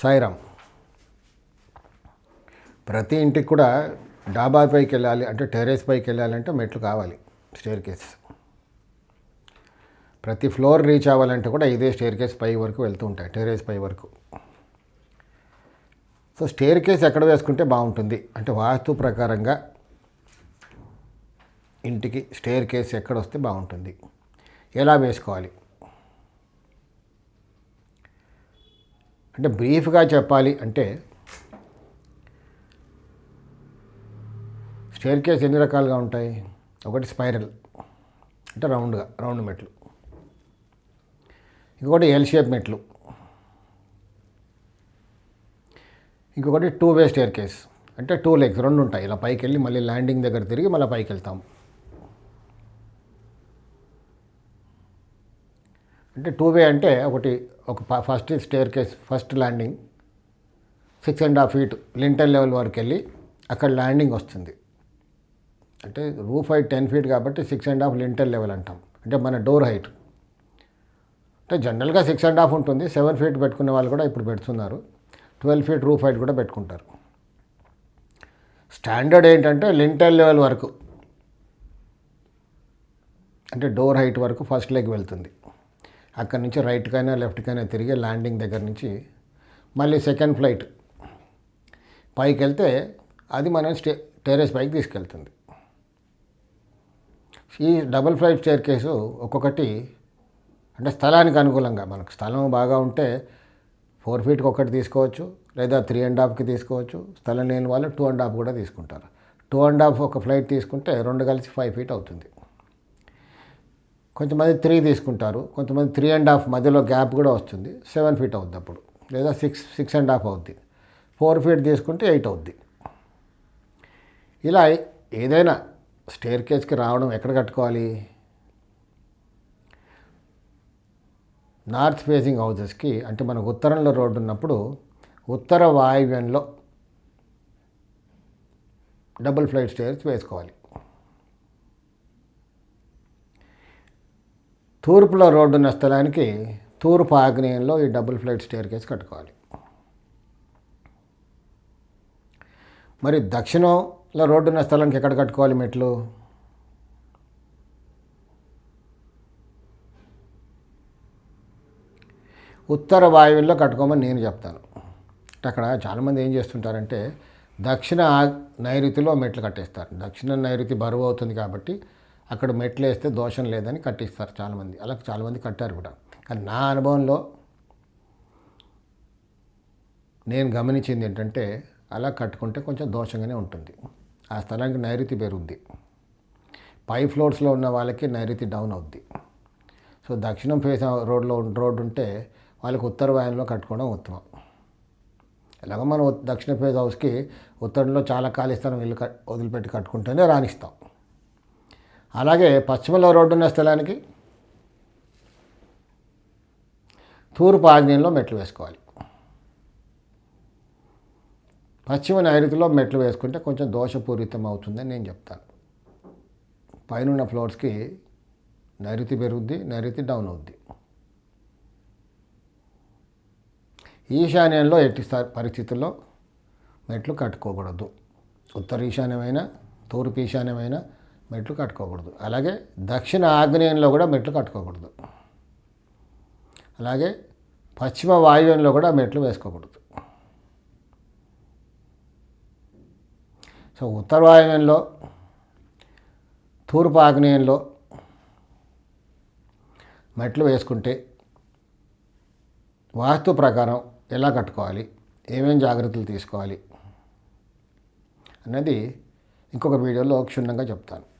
సాయిరామ్ ప్రతి ఇంటికి కూడా డాబా పైకి వెళ్ళాలి అంటే టెర్రస్ పైకి వెళ్ళాలంటే మెట్లు కావాలి స్టేర్ కేస్. ప్రతి ఫ్లోర్ రీచ్ అవ్వాలంటే కూడా ఇదే స్టేర్ కేస్ పై వరకు వెళ్తూ ఉంటాయి టెర్రస్ పై వరకు. సో స్టేర్ కేస్ ఎక్కడ వేసుకుంటే బాగుంటుంది? అంటే వాస్తు ప్రకారంగా ఇంటికి స్టేర్ కేస్ ఎక్కడ వస్తే బాగుంటుంది? ఎలా వేసుకోవాలి? అంటే బ్రీఫ్గా చెప్పాలి అంటే స్టేర్ కేస్ ఎన్ని రకాలుగా ఉంటాయి? ఒకటి స్పైరల్ అంటే రౌండ్గా రౌండ్ మెట్లు. ఇంకొకటి ఎల్ షేప్ మెట్లు. ఇంకొకటి టూ వే స్టేర్ కేస్ అంటే టూ లెగ్స్ రెండు ఉంటాయి. ఇలా పైకి వెళ్ళి మళ్ళీ ల్యాండింగ్ దగ్గర తిరిగి మళ్ళీ పైకి వెళ్తాం అంటే టూ వే అంటే ఒకటి ఒక first staircase first landing six and half feet lintel level వరకు వెళ్ళి అక్కడ ల్యాండింగ్ వస్తుంది. అంటే రూఫ్ హైట్ టెన్ ఫీట్ కాబట్టి six and half lintel level అంటాం. అంటే మన డోర్ హైట్ అంటే జనరల్గా సిక్స్ అండ్ హాఫ్ ఉంటుంది. సెవెన్ ఫీట్ పెట్టుకునే వాళ్ళు కూడా ఇప్పుడు పెడుతున్నారు. ట్వెల్వ్ ఫీట్ రూఫ్ హైట్ కూడా పెట్టుకుంటారు. స్టాండర్డ్ ఏంటంటే లింటల్ లెవెల్ వరకు. అంటే డోర్ హైట్ వరకు ఫస్ట్ లెగ్ వెళ్తుంది. అక్కడి నుంచి రైట్కైనా లెఫ్ట్కైనా తిరిగి ల్యాండింగ్ దగ్గర నుంచి మళ్ళీ సెకండ్ ఫ్లైట్ పైకి వెళ్తే అది మనం స్టే టెరెస్ పైకి తీసుకెళ్తుంది. ఈ డబుల్ ఫ్లైట్ స్టేర్ కేసు ఒక్కొక్కటి అంటే స్థలానికి అనుకూలంగా మనకు స్థలం బాగా ఉంటే ఫోర్ ఫీట్కి ఒకటి తీసుకోవచ్చు లేదా త్రీ అండ్ హాఫ్కి తీసుకోవచ్చు. స్థలం లేని వాళ్ళు టూ అండ్ హాఫ్ కూడా తీసుకుంటారు. టూ అండ్ హాఫ్ ఒక ఫ్లైట్ తీసుకుంటే రెండు కలిసి ఫైవ్ ఫీట్ అవుతుంది. కొంతమంది త్రీ తీసుకుంటారు కొంతమంది త్రీ అండ్ హాఫ్ మధ్యలో గ్యాప్ కూడా వస్తుంది. సెవెన్ ఫీట్ అవుద్ది అప్పుడు. లేదా సిక్స్ సిక్స్ అండ్ హాఫ్ అవుద్ది. ఫోర్ ఫీట్ తీసుకుంటే ఎయిట్ అవుద్ది. ఇలా ఏదైనా స్టేర్ కేస్కి రావడం ఎక్కడ కట్టుకోవాలి? నార్త్ ఫేసింగ్ హౌజెస్కి అంటే మనకు ఉత్తరంలో రోడ్డు ఉన్నప్పుడు ఉత్తర వాయువ్యంలో డబుల్ ఫ్లైట్ స్టేర్స్ వేసుకోవాలి. తూర్పులో రోడ్డు ఉన్న స్థలానికి తూర్పు ఆగ్నేయంలో ఈ డబుల్ ఫ్లైట్ స్టేర్ కేసు కట్టుకోవాలి. మరి దక్షిణంలో రోడ్డు ఉన్న స్థలానికి ఎక్కడ కట్టుకోవాలి మెట్లు? ఉత్తర వాయువుల్లో కట్టుకోమని నేను చెప్తాను. అక్కడ చాలామంది ఏం చేస్తుంటారంటే దక్షిణ నైరుతిలో మెట్లు కట్టేస్తారు. దక్షిణ నైరుతి బరువు అవుతుంది కాబట్టి అక్కడ మెట్లు వేస్తే దోషం లేదని కట్టిస్తారు చాలామంది. అలా చాలామంది కట్టారు కూడా. కానీ నా అనుభవంలో నేను గమనించింది ఏంటంటే అలా కట్టుకుంటే కొంచెం దోషంగానే ఉంటుంది. ఆ స్థలానికి నైరుతి పెరుగుద్ది పై ఫ్లోర్స్లో ఉన్న వాళ్ళకి నైరుతి డౌన్ అవుద్ది. సో దక్షిణం ఫేస్ రోడ్లో రోడ్డు ఉంటే వాళ్ళకి ఉత్తర వాయువులో కట్టుకోవడం ఉత్తమం. ఎలాగో మనం దక్షిణ ఫేజ్ హౌస్కి ఉత్తరంలో చాలా ఖాళీ స్థలం ఇల్లు వదిలిపెట్టి కట్టుకుంటేనే రాణిస్తాం. అలాగే పశ్చిమలో రోడ్డు ఉన్న స్థలానికి తూర్పు ఆగ్నేయంలో మెట్లు వేసుకోవాలి. పశ్చిమ నైరుతిలో మెట్లు వేసుకుంటే కొంచెం దోషపూరితం అవుతుందని నేను చెప్తాను. పైన ఫ్లోర్స్కి నైరుతి పెరుగుద్ది నైరుతి డౌన్ అవుద్ది. ఈశాన్యంలో ఎట్టి పరిస్థితుల్లో మెట్లు కట్టుకోకూడదు. ఉత్తర ఈశాన్యమైన తూర్పు ఈశాన్యమైన మెట్లు కట్టుకోకూడదు. అలాగే దక్షిణ ఆగ్నేయంలో కూడా మెట్లు కట్టుకోకూడదు. అలాగే పశ్చిమ వాయువ్యంలో కూడా మెట్లు వేసుకోకూడదు. సో ఉత్తర వాయువ్యంలో తూర్పు ఆగ్నేయంలో మెట్లు వేసుకుంటే వాస్తు ప్రకారం ఎలా కట్టుకోవాలి? ఏమేం జాగ్రత్తలు తీసుకోవాలి? అన్నది ఇంకొక వీడియోలో క్షుణ్ణంగా చెప్తాను.